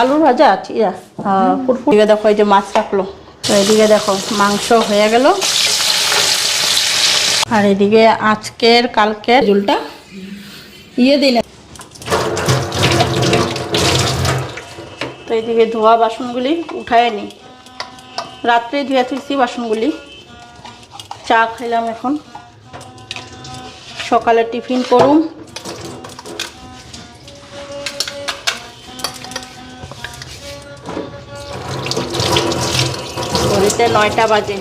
আলুর ভাজা চিরা ফুটফুটিকে দেখো, এই যে মাছ রাখল। তো এদিকে দেখো, মাংস হয়ে গেল। আর এদিকে আজকের, কালকের ঝুলটা ইয়ে দিন তো এদিকে ধোয়া বাসনগুলি উঠায় নি। রাত্রে ধুয়ে থুইছি বাসনগুলি। চা খাইলাম এখন। সকালে টিফিন করুম। ঘড়িতে নয়টা বাজে।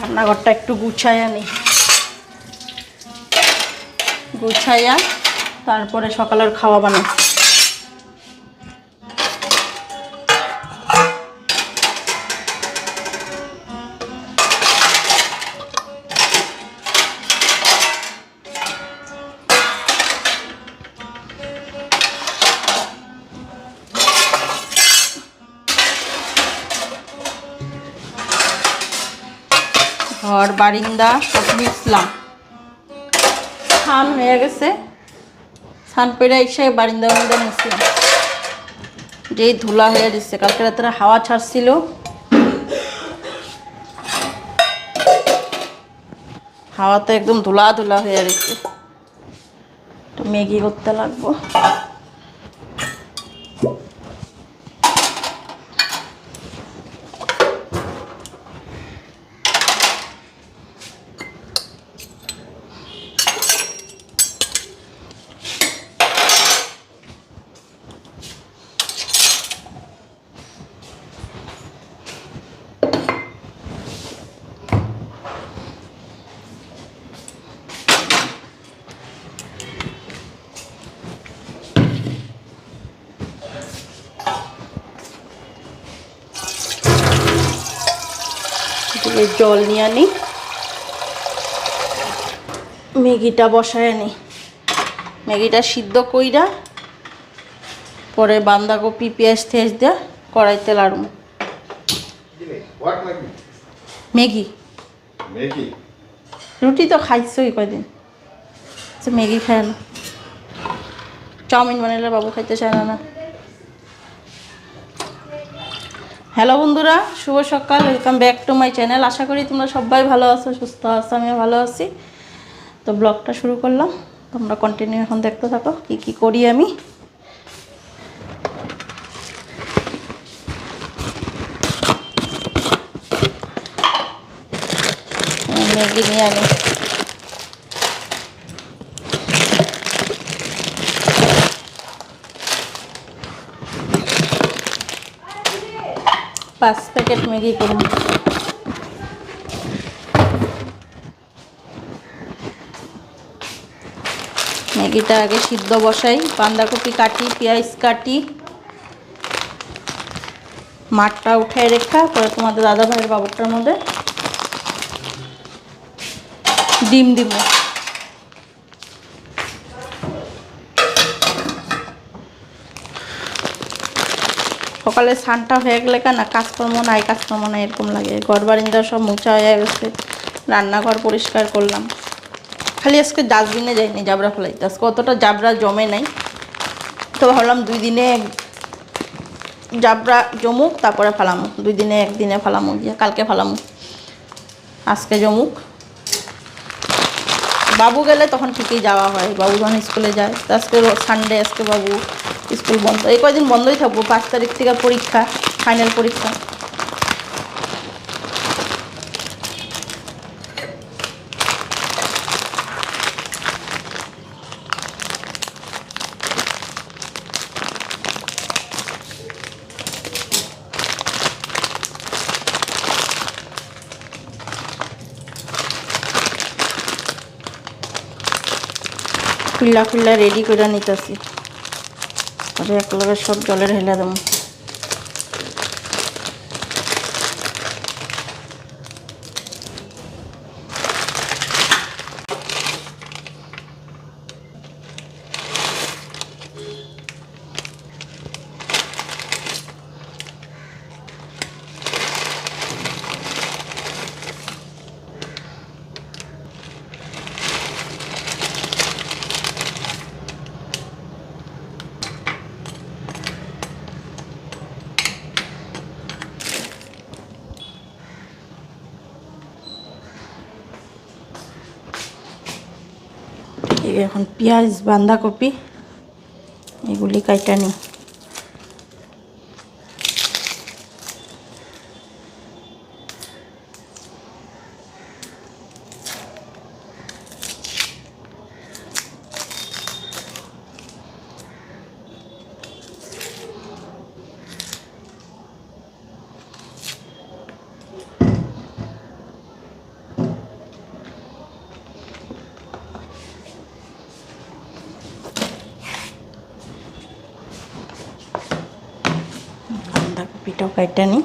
রান্নাঘরটা একটু গুছাই আনি গুছাইয়া তারপরে সকালের খাওয়া বানাই ঘর, বারিন্দা, সব মিশলাম স্নান হয়ে গেছে। স্নান পেরে এসে বারিন্দা বারিন্দা মিশলাম যেই ধুলা হয়ে দিচ্ছে কালকে রাত্রে হাওয়া ছাড়ছিল। হাওয়াতে একদম ধুলা ধুলা হয়ে গেছে। তো ম্যাগি করতে লাগবো। এদিকে জল নিয়ে আনি। ম্যাগিটা বসায় আনি। ম্যাগিটা সিদ্ধ কইরা পরে বান্ধাকপি পেঁয়াজ থেজ দিয়া কড়াইতে লাড়ুম? ম্যাগি? রুটি তো খাইছই কয়দিন। আচ্ছা ম্যাগি খায় না। চাউমিন বানাইলে বাবু খাইতে চায় না না। হ্যালো বন্ধুরা, শুভ সকাল welcome back to my channel আশা করি তোমরা সবাই ভালো আছো, সুস্থ আছো, আমিও ভালো আছি। তো ব্লগটা শুরু করলাম। তোমরা কন্টিনিউ এখন দেখতে থাকো, কি কি করি আমি। ম্যাগি নিয়ে আনি। পাঁচ প্যাকেট ম্যাগি করুন। ম্যাগিটা আগে সিদ্ধ বসাই, বাঁধাকপি কাটি, পেঁয়াজ কাটি। মাঠটা উঠায় রেখা, পরে তোমাদের দাদা ভাইয়ের বাবুটার মধ্যে ডিম দিব। সকালে স্নানটা হয়ে গেলে কেন? কাজকর্ম নাই কাজকর্ম নাই, এরকম লাগে। ঘর বারিন্দা সব মোছা হয়ে গেছে। রান্নাঘর পরিষ্কার করলাম। খালি আজকে ডাস্টবিনে যাইনি, জাবরা ফেলাইতে। আজকে অতটা জাবরা জমে নাই। তো ভাবলাম দুই দিনে জাবরা জমুক, তারপরে ফালামু। দুই দিনে একদিনে ফালামু, গিয়ে কালকে ফালামু। আজকে জমুক। বাবু গেলে তখন ঠিকই যাওয়া হয়। বাবু যখন স্কুলে যায় আজকে সানডে আজকে বাবু স্কুল বন্ধ। এই কদিন বন্ধই থাকব, পাঁচ তারিখ থেকে পরীক্ষা ফাইনাল পরীক্ষা। খুল্লা খুল্লা রেডি করে নিতেছি। পরে এক লগে সব জলের হেলা দেবো। এখন পেঁয়াজ বাঁধাকপি এগুলি কাইটা নিই। বাঁধাকপিটাও কাইটা নিই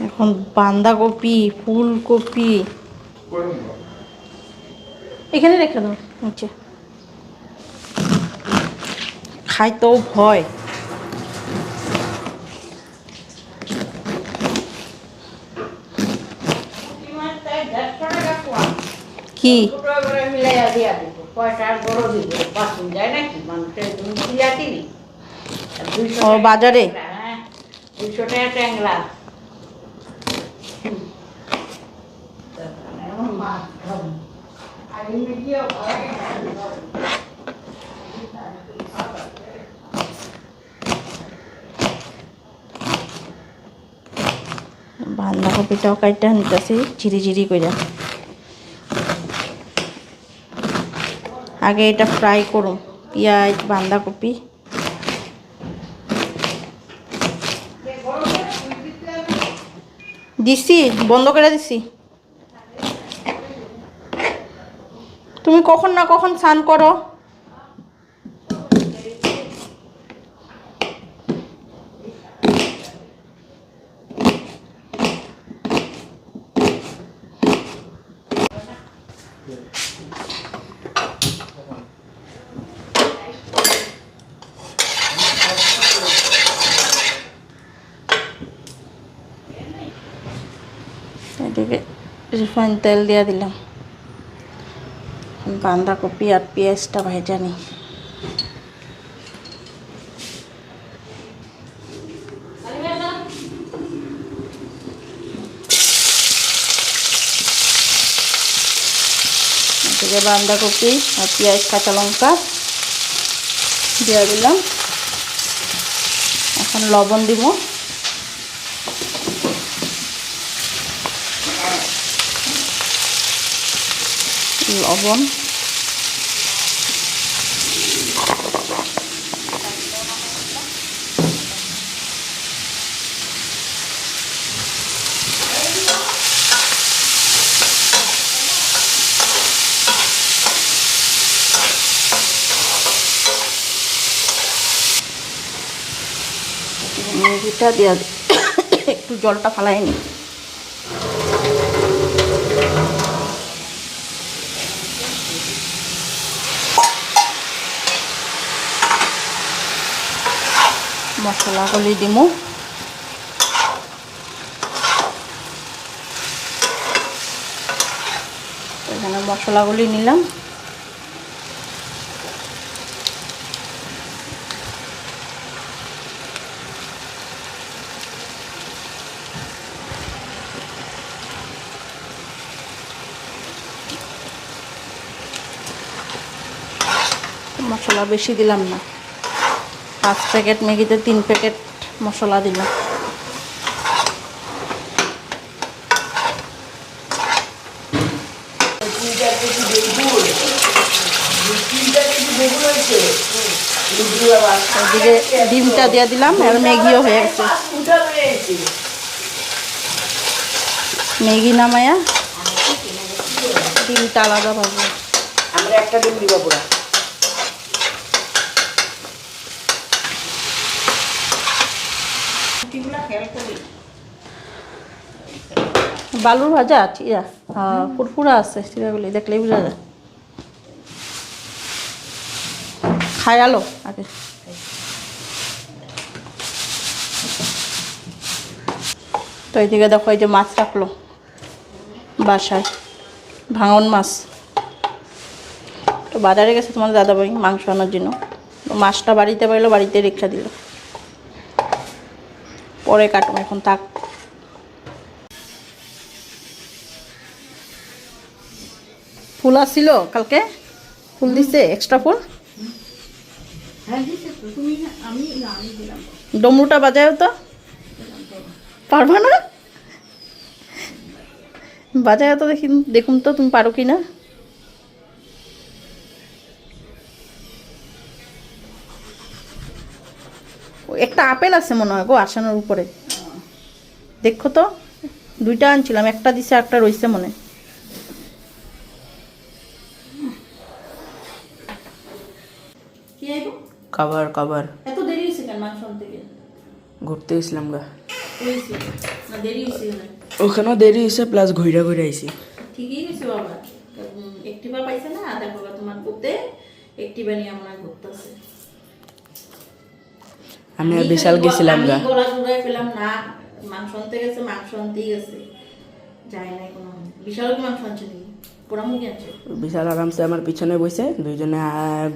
এখন বাঁধাকপি ফুলকপি। এখানে রেখে দাও নিচে। খাইতেও ভয়। কি? ও বাজারে? দুশো টাকা ট্যাংরা বাঁধাকপিটাও কাইটা নিতেছি ঝিরি ঝিরি কইরা। আগে এটা ফ্রাই করুন পেঁয়াজ বাঁধাকপি দিছি, বন্ধ করে দিছি। তুমি কখন না কখন স্নান করো? রিফাইন তেল দিয়ে দিলাম। বাঁধাকপি আর পেঁয়াজটা ভেজা নিই এদিকে বাঁধাকপি আর পেঁয়াজ কাঁচা লঙ্কা দিয়ে দিলাম এখন লবণ দিব লবণ মুরগিটা দেওয়া একটু জলটা ফালাই নি। মশলাগুলি দিমু। এখানে মশলাগুলি নিলাম। মশলা বেশি দিলাম না। পাঁচ প্যাকেট ম্যাগিতে তিন প্যাকেট মশলা দিলাম। ডিমটা দিয়ে দিলাম আর ম্যাগিও হয়ে গেছে। ম্যাগি নামায়া ডিমটা আলাদা ভাববো আমরা একটা ডিম দিব পুরা। বালুর ভাজা চিরা হ্যাঁ ফুরফুরা আছে চিরাগুলি দেখলেই বোঝা যায়। খাই আলো আগে। তো এইদিকে দেখো এই যে মাছ রাখল বাসায় ভাঙন মাছ। তো বাজারে গেছে তোমার দাদাভাই মাংস আনার জন্য। মাছটা বাড়িতে পাইলো বাড়িতে রিক্সা দিল। পরে কাটুম এখন থাক। ফুল আসছিল কালকে? ফুল দিছে এক্সট্রা ফুল? হ্যাঁ ডমরুটা বাজায়ও তো? পারবা না? বাজায় তো দেখি দেখুন তো তুমি পারো কি না একটা আপেল আছে মনে হয় গো আসানোর উপরে। দেখো তো দুইটা আনছিলাম একটা দিছে একটা রইছে মনে হয়। কি খাবার খাবার এত দেরি হয়েছে কেন মাংস আনতে গিয়ে? ঘুরতে গেছিলাম গা। হয়েছে। না দেরি হয়েছে কেন ওখানেও দেরি হয়েছে প্লাস ঘুরা ঘুরে আইছি। ঠিকই গেছে বাবা। উম, একটিবা পাইছে না দেখো বা তোমার পুতে একটিবা নিয়ে আমরা ঘুরতেছে। আমি বিশাল গেছিলাম গা। গলা জোড়ায় পেলাম না মাংস আনতে গেছে মাংস আনতেই গেছে। যায় নাই কোনো। বিশাল কি মাংস আনছে নাকি? পোড়া মুরগি আনছে? বিশাল আরামসে আমার পিছনে বসে দুইজনে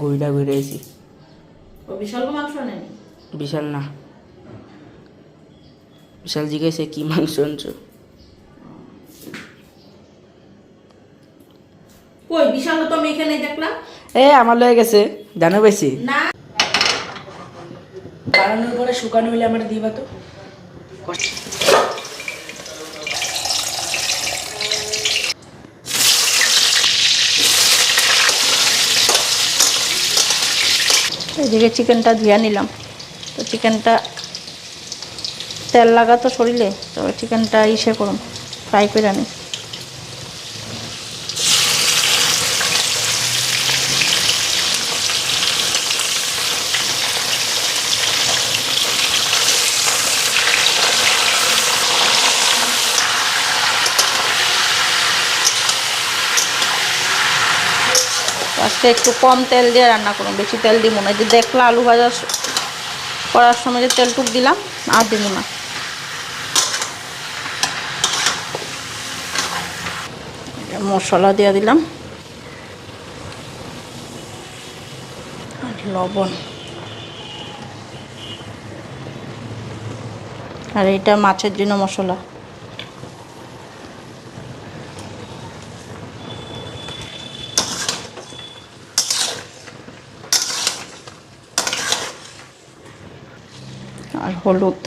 ঘুরা ঘুরে আইছি। ও বিশাল মাংস আনেনি বিশাল না। বিশাল জিজ্ঞেসে কি মাংস আনছো? কই বিশাল তো আমি এখানে দেখলাম। এ আমার লয়ে গেছে। জানো বেশি না। বাড়ানোর পরে শুকানো হইলে আমার দিবা তো। এদিকে চিকেনটা ধুয়ে নিলাম। তো চিকেনটা তেল লাগাতো শরীরে, তো চিকেনটা ইসে করুন ফ্রাই করে আনি আজকে একটু কম তেল দিয়ে রান্না করুন। বেশি তেল দিব না। যে দেখলা আলু ভাজা করার সময় যে তেল টুক দিলাম, আর দিব না। মশলা দিয়ে দিলাম। আর লবণ। আর এটা মাছের জন্য মশলা আর হলুদ।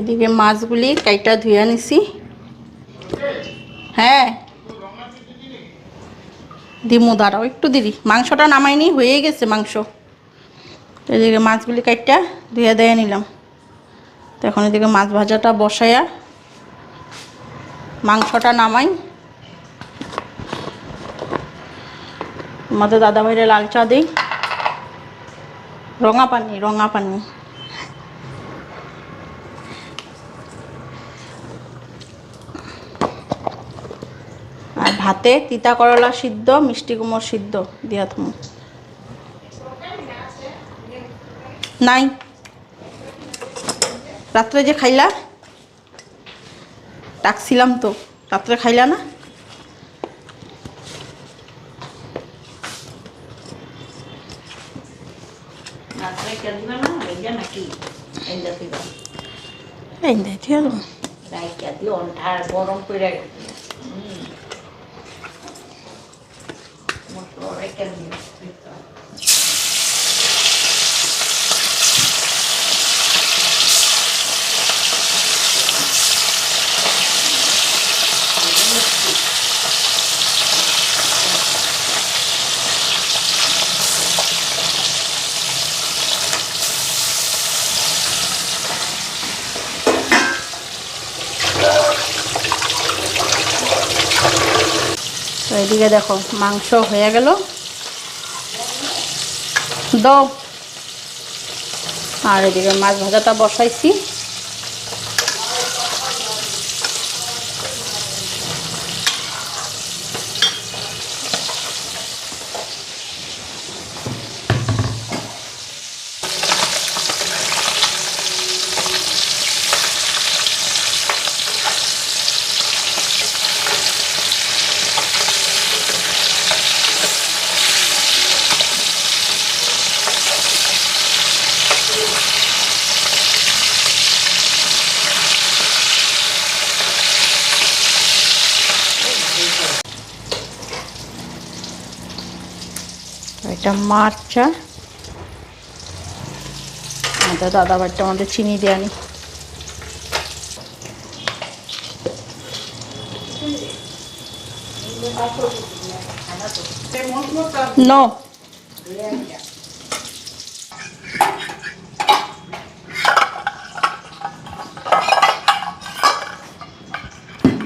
এদিকে মাছগুলি কাইটা ধুয়ে নিছি। হ্যাঁ। দিমু, দাঁড়াও, একটু দিদি মাংসটা নামাইনি হয়ে গেছে মাংস। এদিকে মাছগুলি কাইটা ধুয়ে দিয়ে নিলাম। তো এখন এদিকে মাছ ভাজাটা বসাইয়া মাংসটা নামাই। আমাদের দাদা ভাইরে লাল চা দিই। রঙা পানি রঙা পানি। আর ভাতে তিতা করলা সিদ্ধ, মিষ্টি কুমড় সিদ্ধ দিয়া তুমি নাই। রাত্রে যে খাইলা ডাকছিলাম তো রাত্রে খাইলা না? রাত্রে কে দিবা না এইটা নাকি এইটা দিবা এই দে থিয়া দিম। রাইকা দিও অন্ধার গরম করে মশলা রাইকা দিও তো এদিকে দেখো মাংস হয়ে গেল। দম আর এদিকে মাছ ভাজাটা বসাইছি। এটা মারচা এটা দাদা বাড়িটা আমাদের চিনি দেয়নি।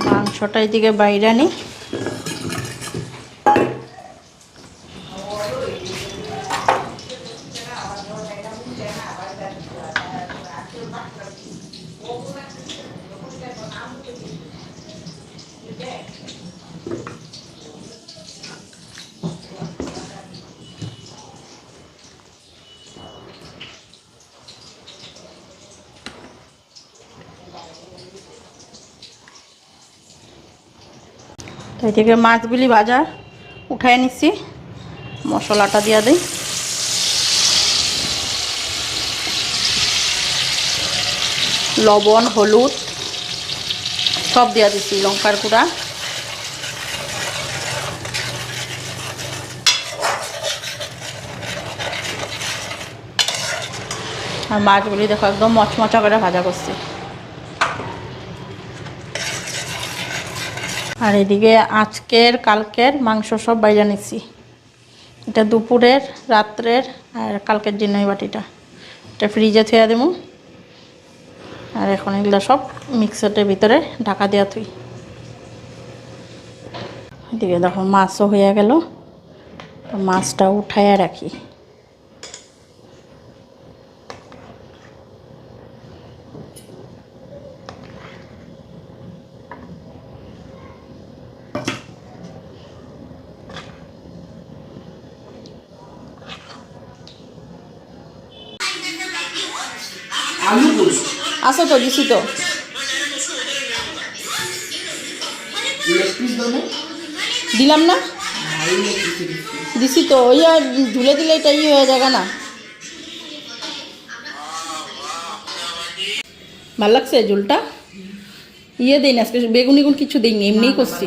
মাংসটা এদিকে বাইরে নি। এদিকে মাছগুলি ভাজা উঠায় নিচ্ছি। মশলাটা দিয়ে দিই। লবণ, হলুদ, সব দিয়ে দিচ্ছি লঙ্কার গুঁড়া। আর মাছগুলি দেখো একদম মচমচা করে ভাজা করছি। আর এদিকে আজকের, কালকের মাংস সব বাইরে নিচ্ছি এটা দুপুরের, রাত্রের আর কালকের জন্য এই বাটিটা। এটা ফ্রিজে থুয়ে দেবো আর এখন এগুলো সব মিক্সারের ভিতরে ঢাকা দেওয়া থুই। এদিকে দেখো মাছও হয়ে গেল। মাছটা উঠাইয়া রাখি আলু কই আসো তো দিলাম না? দিছি তো, ওই ধুলে দিলে এটা ইয়ে হয়ে যাবে না। ভালো লাগছে ঝুলটা ইয়ে দিই না আজকে বেগুনি গুণ কিছু দিইনি, এমনিই করছি।